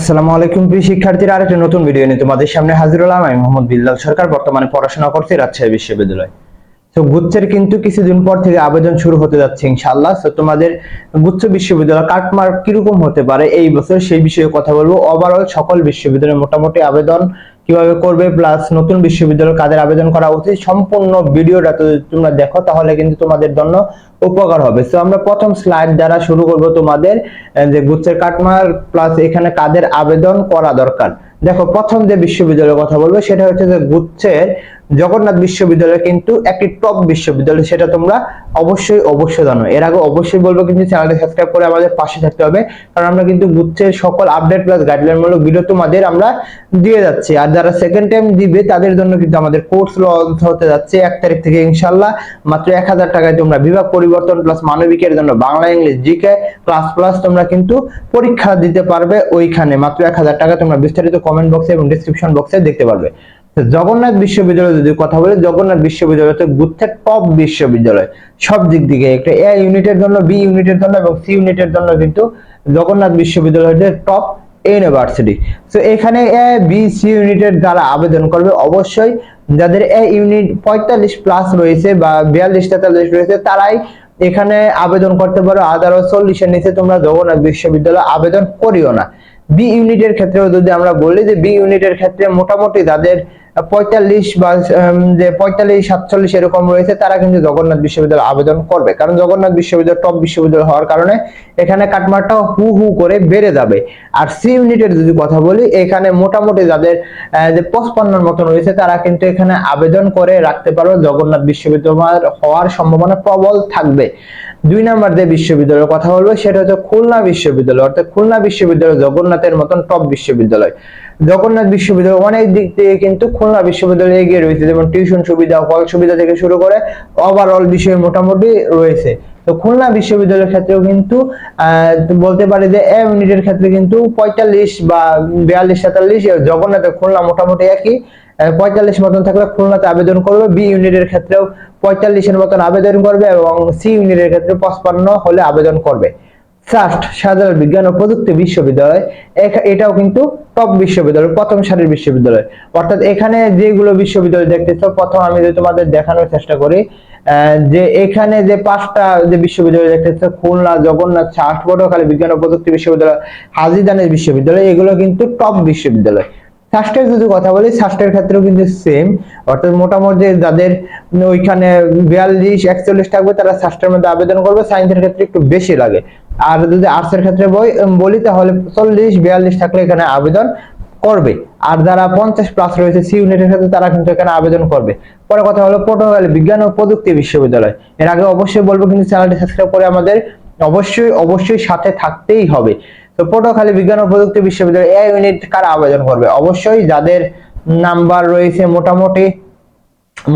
আসসালামু আলাইকুম প্রিয় শিক্ষার্থীরা, আরেকটি নতুন ভিডিও নিয়ে তোমাদের সামনে হাজির হলাম। আমি মোহাম্মদ বিল্লাল সরকার, বর্তমানে পড়াশোনা করছি রাজশাহী বিশ্ববিদ্যালয়। তো গুচ্ছের কিন্তু কিছুদিন পর থেকে আবেদন শুরু হতে যাচ্ছে ইনশাআল্লাহ। তো তোমাদের গুচ্ছ বিশ্ববিদ্যালয় কাটমার্ক কীরকম হতে পারে এই বছর সেই বিষয়ে কথা বলব। ওভারঅল সকল বিশ্ববিদ্যালয়ে মোটামুটি আবেদন কীভাবে করবে প্লাস নতুন বিশ্ববিদ্যালয় কাদের আবেদন করা উচিত, সম্পূর্ণ ভিডিওটা যদি তোমরা দেখো, তাহলে কিন্তু তোমাদের জন্য উপকার হবে। তো আমরা প্রথম স্লাইড দ্বারা শুরু করব তোমাদের যে গুচ্ছের কাটমার প্লাস এখানে কাদের আবেদন করা দরকার। দেখো, প্রথম যে বিশ্ববিদ্যালয়ের কথা বলব, সেটা হচ্ছে যে গুচ্ছের জগন্নাথ বিশ্ববিদ্যালয় কিন্তু একটি টপ বিশ্ববিদ্যালয়, সেটা তোমরা অবশ্যই অবশ্যই জানো। এর আগে অবশ্যই বলব কিন্তু চ্যানেলটি সাবস্ক্রাইব করে আমাদের পাশে থাকতে হবে, কারণ আমরা কিন্তু গুচ্ছের সকল আপডেট প্লাস গাইডলাইন মূলক ভিডিও তোমাদের আমরা দিয়ে যাচ্ছি। আর যারা সেকেন্ড টাইম দিবে, তাদের জন্য কিন্তু আমাদের কোর্স লঞ্চ হতে যাচ্ছে এক তারিখ থেকে ইনশাল্লাহ মাত্র এক হাজার টাকায় তোমরা বিভাগ পরিবর্তন প্লাস মানবিকের জন্য Bangla, English GK class plus তোমরা কিন্তু পরীক্ষা দিতে পারবে ওইখানে। মাত্র এক হাজার টাকা তোমরা বিস্তারিত কমেন্ট বক্সে এবং ডিসক্রিপশন বক্সে দেখতে পারবে। জগন্নাথ বিশ্ববিদ্যালয় যদি কথা বলি, জগন্নাথ বিশ্ববিদ্যালয় হচ্ছে গুচ্ছের টপ বিশ্ববিদ্যালয়। সব দিক দিকে একটা এ ইউনিটের জন্য বি ইউনিটের জন্য এবং সি ইউনিটের জন্য কিন্তু জগন্নাথ বিশ্ববিদ্যালয় টপ ইউনিভার্সিটি তো এখানে এ বি সি ইউনিটের যারা আবেদন করবে, অবশ্যই যাদের এ ইউনিট পঁয়তাল্লিশ প্লাস রয়েছে বা বিয়াল্লিশ, তেতাল্লিশ রয়েছে, তারাই এখানে আবেদন করতে পারো। আদারও চল্লিশের নিচে তোমরা জগন্নাথ বিশ্ববিদ্যালয় আবেদন করিও না। বি ইউনিটের ক্ষেত্রেও যদি আমরা বলি যে বি ইউনিটের ক্ষেত্রে মোটামুটি যাদের পঁয়তাল্লিশ বা যে পঁয়তাল্লিশ, সাতচল্লিশ এরকম রয়েছে, তারা কিন্তু জগন্নাথ বিশ্ববিদ্যালয় আবেদন করবে। কারণ জগন্নাথ বিশ্ববিদ্যালয় টপ বিশ্ববিদ্যালয় হওয়ার কারণে এখানে কাটমারটা হু হু করে বেড়ে যাবে। আর সি ইউনিটের যদি কথা বলি, এখানে মোটামুটি যাদের যে পঁচপান্নর মতন রয়েছে, তারা কিন্তু এখানে আবেদন করে রাখতে পারো জগন্নাথ বিশ্ববিদ্যালয় হওয়ার সম্ভাবনা প্রবল থাকবে। দুই নাম্বার যে বিশ্ববিদ্যালয়ের কথা বলব, সেটা হচ্ছে খুলনা বিশ্ববিদ্যালয়। অর্থাৎ খুলনা বিশ্ববিদ্যালয় জগন্নাথের মতন টপ বিশ্ববিদ্যালয়। জগন্নাথ বিশ্ববিদ্যালয় অনেক দিক থেকে কিন্তু খুলনা বিশ্ববিদ্যালয় এগিয়ে রয়েছে, যেমন টিউশন সুবিধা হল সুবিধা থেকে শুরু করে ওভারঅল বিষয়ে মোটামুটি রয়েছে। তো খুলনা বিশ্ববিদ্যালয়ের ক্ষেত্রেও কিন্তু বলতে পারি যে এ ইউনিটের ক্ষেত্রে কিন্তু পঁয়তাল্লিশ বা বিয়াল্লিশ, সাতাল্লিশ জগন্নাথের খুলনা মোটামুটি একই। পঁয়তাল্লিশ মতন থাকলে খুলনাতে আবেদন করবে বি ইউনিটের ক্ষেত্রেও পঁয়তাল্লিশের মতন আবেদন করবে এবং সি ইউনিটের ক্ষেত্রে পঁচপান্ন হলে আবেদন করবে। ট্রাস্ট সাধারণ বিজ্ঞান ও প্রযুক্তি বিশ্ববিদ্যালয়। এটাও কিন্তু টপ বিশ্ববিদ্যালয়, প্রথম সারির বিশ্ববিদ্যালয়। অর্থাৎ এখানে যেগুলো বিশ্ববিদ্যালয় দেখতেছ, প্রথম আমি যদি তোমাদের দেখানোর চেষ্টা করি যে এখানে যে পাঁচটা যে বিশ্ববিদ্যালয় দেখতেছ, খুলনা, জগন্নাথ শাস্ট পটুয়াখালী বিজ্ঞান ও প্রযুক্তি বিশ্ববিদ্যালয় হাজিদানের বিশ্ববিদ্যালয়, এগুলো কিন্তু টপ বিশ্ববিদ্যালয়। সাস্টের যদি কথা বলি সাস্টের ক্ষেত্রেও কিন্তু সেম অর্থাৎ মোটামুটি যাদের ওইখানে বিয়াল্লিশ, একচল্লিশ থাকবে, তারা সাস্টের মধ্যে আবেদন করবে সায়েন্সের ক্ষেত্রে একটু বেশি লাগে। আর যদি আর্টস এর ক্ষেত্রে বলি, তাহলে চল্লিশ, বিয়াল্লিশ থাকলে এখানে আবেদন করবে। আর যারা পঞ্চাশ প্লাস রয়েছে সি ইউনিটের ক্ষেত্রে তারা কিন্তু এখানে আবেদন করবে। পরে কথা হলো পটুয়াখালী বিজ্ঞান ও প্রযুক্তি বিশ্ববিদ্যালয়। এর আগে অবশ্যই বলব, কিন্তু চ্যানেলটি সাবস্ক্রাইব করে আমাদের অবশ্যই অবশ্যই সাথে থাকতেই হবে। তো পটুয়াখালী বিজ্ঞান ও প্রযুক্তি বিশ্ববিদ্যালয় এ ইউনিট কারা আবেদন করবে? অবশ্যই যাদের নাম্বার রয়েছে মোটামুটি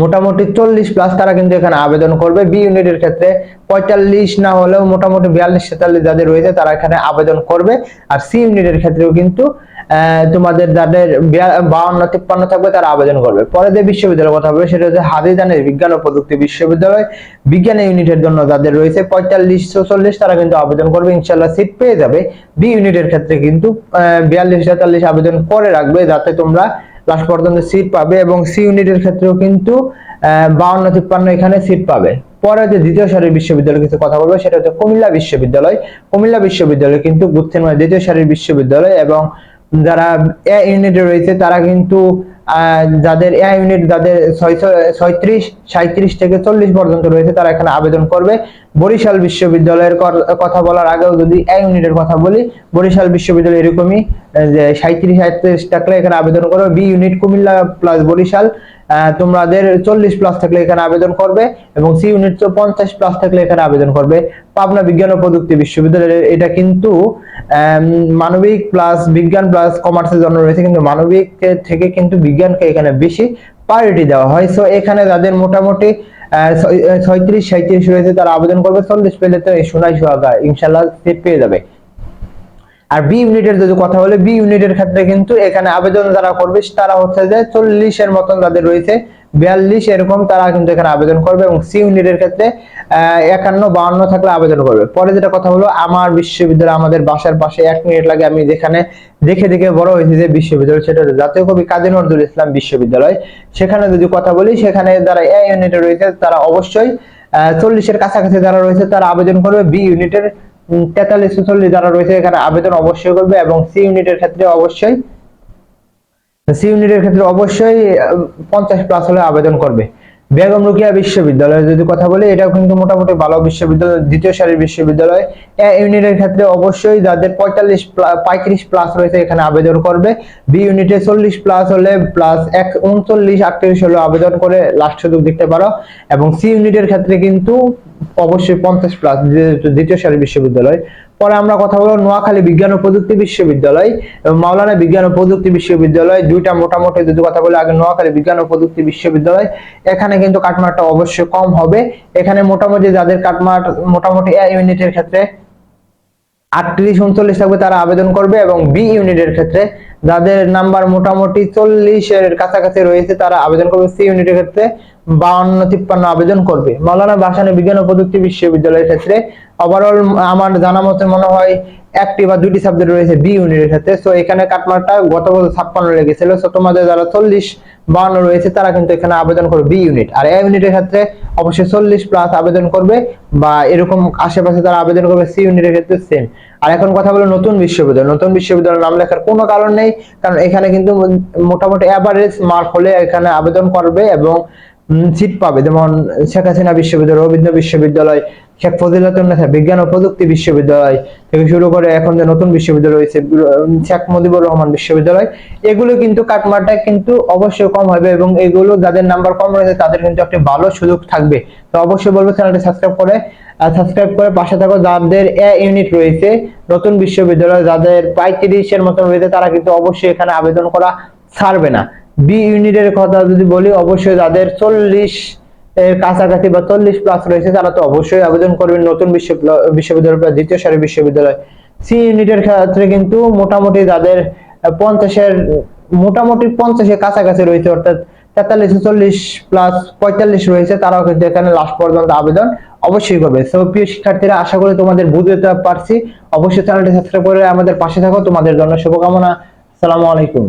মোটামুটি চল্লিশ প্লাস তারা কিন্তু এখানে আবেদন করবে। বি ইউনিটের ক্ষেত্রে পঁয়তাল্লিশ না হলেও মোটামুটি বিয়াল্লিশ তেতাল্লিশ যাদের রয়েছে তারা এখানে আবেদন করবে। আর সি ইউনিটের ক্ষেত্রেও কিন্তু তোমাদের যাদের বাউন্ন, তিপ্পান্ন থাকবে তারা আবেদন করবে। পরে যে বিশ্ববিদ্যালয়ের কথা হবে সেটা হচ্ছে হাদিদানের বিজ্ঞান ও প্রযুক্তি বিশ্ববিদ্যালয়। বিজ্ঞান ইউনিটের জন্য যাদের রয়েছে পঁয়তাল্লিশ, চৌচল্লিশ, তারা কিন্তু আবেদন করবে। ইনশাল্লাহ সিট পেয়ে যাবে। বি ইউনিটের ক্ষেত্রে কিন্তু বিয়াল্লিশ তেতাল্লিশ আবেদন করে রাখবে, যাতে তোমরা লাস্ট পর্যন্ত সিট পাবে এবং সি ইউনিটের ক্ষেত্রেও কিন্তু বাউন্ন, তিপ্পান্ন এখানে সিট পাবে। পরে যে দ্বিতীয় সারির বিশ্ববিদ্যালয় কিছু কথা বলব, সেটা হচ্ছে কুমিল্লা বিশ্ববিদ্যালয়। কুমিল্লা বিশ্ববিদ্যালয় কিন্তু গুচ্ছের মানে দ্বিতীয় সারির বিশ্ববিদ্যালয় এবং যারা এ ইউনিটে রয়েছে, তারা কিন্তু যাদের এ ইউনিট যাদের ছয়ত্রিশ সাঁত্রিশ থেকে চল্লিশ পর্যন্ত রয়েছে, তারা এখানে আবেদন করবে। বরিশাল বিশ্ববিদ্যালয়ের কথা বলার আগেও যদি এ ইউনিটের কথা বলি, বরিশাল বিশ্ববিদ্যালয় এরকমই যে সাঁত্রিশ সাঁত্রিশ থাকলে এখানে আবেদন করবে। B unit Cumilla plus Barishal তোমাদের চল্লিশ প্লাস থাকলে এখানে আবেদন করবে এবং সি ইউনিট পঞ্চাশ প্লাস থাকলে এখানে আবেদন করবে। পাবনা বিজ্ঞান ও প্রযুক্তি বিশ্ববিদ্যালয়ের, এটা কিন্তু মানবিক প্লাস বিজ্ঞান প্লাস কমার্সের জন্য রয়েছে, কিন্তু মানবিক থেকে কিন্তু বিজ্ঞানকে এখানে বেশি প্রায়োরিটি দেওয়া হয়। সো এখানে যাদের মোটামুটি ছয়ত্রিশ সাঁত্রিশ রয়েছে, তারা আবেদন করবে, চল্লিশ পেলে তো সোনাই সোহাগা ইনশাল্লাহ সিট পেয়ে যাবে। আর বি ইউনিটের যদি কথা বলে বি ইউনিটের ক্ষেত্রে কিন্তু এখানে আবেদন যারা করবে, তারা হচ্ছে যে চল্লিশের মতন যাদের রয়েছে বিয়াল্লিশ এরকম তারা কিন্তু এখানে আবেদন করবে এবং সি ইউনিটের ক্ষেত্রে একান্ন বাউন্ন থাকলে আবেদন করবে। পরে যেটা কথা হলো, আমার বিশ্ববিদ্যালয়, আমাদের বাসার পাশে এক মিনিট লাগে আমি যেখানে দেখে দেখে বড় হয়েছে যে বিশ্ববিদ্যালয়, সেটা জাতীয় কবি কাজী নজরুল ইসলাম বিশ্ববিদ্যালয়। সেখানে যদি কথা বলি, সেখানে যারা এ ইউনিটে রয়েছে, তারা অবশ্যই চল্লিশের কাছাকাছি যারা রয়েছে, তারা আবেদন করবে। বি ইউনিটের তেতাল্লিশ, চল্লিশ যারা রয়েছে, এখানে আবেদন অবশ্যই করবে এবং সি ইউনিটের ক্ষেত্রে অবশ্যই সি ইউনিটের ক্ষেত্রে অবশ্যই পঞ্চাশ প্লাস হলে আবেদন করবে। বেগম রুকিয়া বিশ্ববিদ্যালয়, যদি কথা বলি, এটাও কিন্তু মোটামুটি ভালো বিশ্ববিদ্যালয়, দ্বিতীয় সারির বিশ্ববিদ্যালয়। এ ইউনিটের ক্ষেত্রে অবশ্যই যাদের পঁয়তাল্লিশ পঁয়ত্রিশ প্লাস রয়েছে, এখানে আবেদন করবে। বি ইউনিটে চল্লিশ প্লাস হলে প্লাস এক উনচল্লিশ, আটত্রিশ হলে আবেদন করে লাস্ট সুযোগ দিতে পারো। এবং সি ইউনিটের ক্ষেত্রে কিন্তু অবশ্যই পঞ্চাশ প্লাস দ্বিতীয় সারির বিশ্ববিদ্যালয়। পরে আমরা কথা বলব নোয়াখালী বিজ্ঞান ও প্রযুক্তি বিশ্ববিদ্যালয়। এবং মাওলানা বিজ্ঞান ও প্রযুক্তি বিশ্ববিদ্যালয়, দুইটা মোটামুটি যদি কথা বলি, আগে নোয়াখালী বিজ্ঞান ও প্রযুক্তি বিশ্ববিদ্যালয়। এখানে কিন্তু কাটমারটা অবশ্যই কম হবে। এখানে মোটামুটি যাদের কাটমার মোটামুটি এ ইউনিটের ক্ষেত্রে আটত্রিশ, উনচল্লিশ থাকবে তারা আবেদন করবে এবং বি ইউনিটের ক্ষেত্রে যাদের নাম্বার মোটামুটি চল্লিশের কাছাকাছি রয়েছে, তারা আবেদন করবে সি ইউনিটের ক্ষেত্রে বাউন্ন তিপ্পান্ন আবেদন করবে। মাওলানা ভাসানী বিজ্ঞান ও প্রযুক্তি বিশ্ববিদ্যালয়ের ক্ষেত্রে ওভারঅল আমার জানা মতে মনে হয় একটি বা দুটি সাবজেক্ট রয়েছে বি ইউনিটের ক্ষেত্রে। তো এখানে কাটমারটা গত বছর ছাপ্পান্ন লেগেছিল। তো তোমাদের যারা চল্লিশ, বাউন্ন রয়েছে, তারা কিন্তু এখানে আবেদন করবে বি ইউনিট আর এ ইউনিটের ক্ষেত্রে অবশ্যই চল্লিশ প্লাস আবেদন করবে বা এরকম আশেপাশে তারা আবেদন করবে সি ইউনিটের ক্ষেত্রে সেম আর এখন কথা বলো নতুন বিশ্ববিদ্যালয়। নতুন বিশ্ববিদ্যালয়ের নাম লেখার কোনো কারণ নেই, কারণ এখানে কিন্তু মোটামুটি অ্যাভারেজ মার্ক হলে এখানে আবেদন করবে এবং সিট পাবে। যেমন শেখ হাসিনা বিশ্ববিদ্যালয়, রবীন্দ্র বিশ্ববিদ্যালয় শেখ ফজিলাতুন্নেসা বিজ্ঞান ও প্রযুক্তি বিশ্ববিদ্যালয় থেকে শুরু করে এখন যে নতুন বিশ্ববিদ্যালয় রয়েছে শেখ মুজিবুর রহমান বিশ্ববিদ্যালয়, এগুলো কিন্তু কাটমারটা কিন্তু অবশ্যই কম হবে এবং এগুলো যাদের নাম্বার কম রয়েছে, তাদের কিন্তু একটা ভালো সুযোগ থাকবে। তো অবশ্যই বলব চ্যানেলটি সাবস্ক্রাইব করে সাবস্ক্রাইব করে পাশে থাকো যাদের এ ইউনিট রয়েছে, নতুন বিশ্ববিদ্যালয়, যাদের পঁয়ত্রিশের মতন রয়েছে, তারা কিন্তু অবশ্যই এখানে আবেদন করা ছাড়বে না। বি ইউনিটের কথা যদি বলি, অবশ্যই যাদের চল্লিশ এর কাছাকাছি বা চল্লিশ প্লাস রয়েছে, তারা তো অবশ্যই আবেদন করবেন নতুন বিশ্ববিদ্যালয় বা দ্বিতীয় সারি বিশ্ববিদ্যালয়। সি ইউনিটের ক্ষেত্রে কিন্তু মোটামুটি যাদের পঞ্চাশের, মোটামুটি পঞ্চাশের কাছাকাছি রয়েছে, অর্থাৎ তেতাল্লিশ, চল্লিশ প্লাস পঁয়তাল্লিশ রয়েছে, তারাও কিন্তু এখানে লাস্ট পর্যন্ত আবেদন অবশ্যই করবে। সো প্রিয় শিক্ষার্থীরা, আশা করি তোমাদের বুঝতে পারছি। অবশ্যই চ্যানেলটি সাবস্ক্রাইব করে আমাদের পাশে থাকো। তোমাদের জন্য শুভকামনা। আসসালামু আলাইকুম।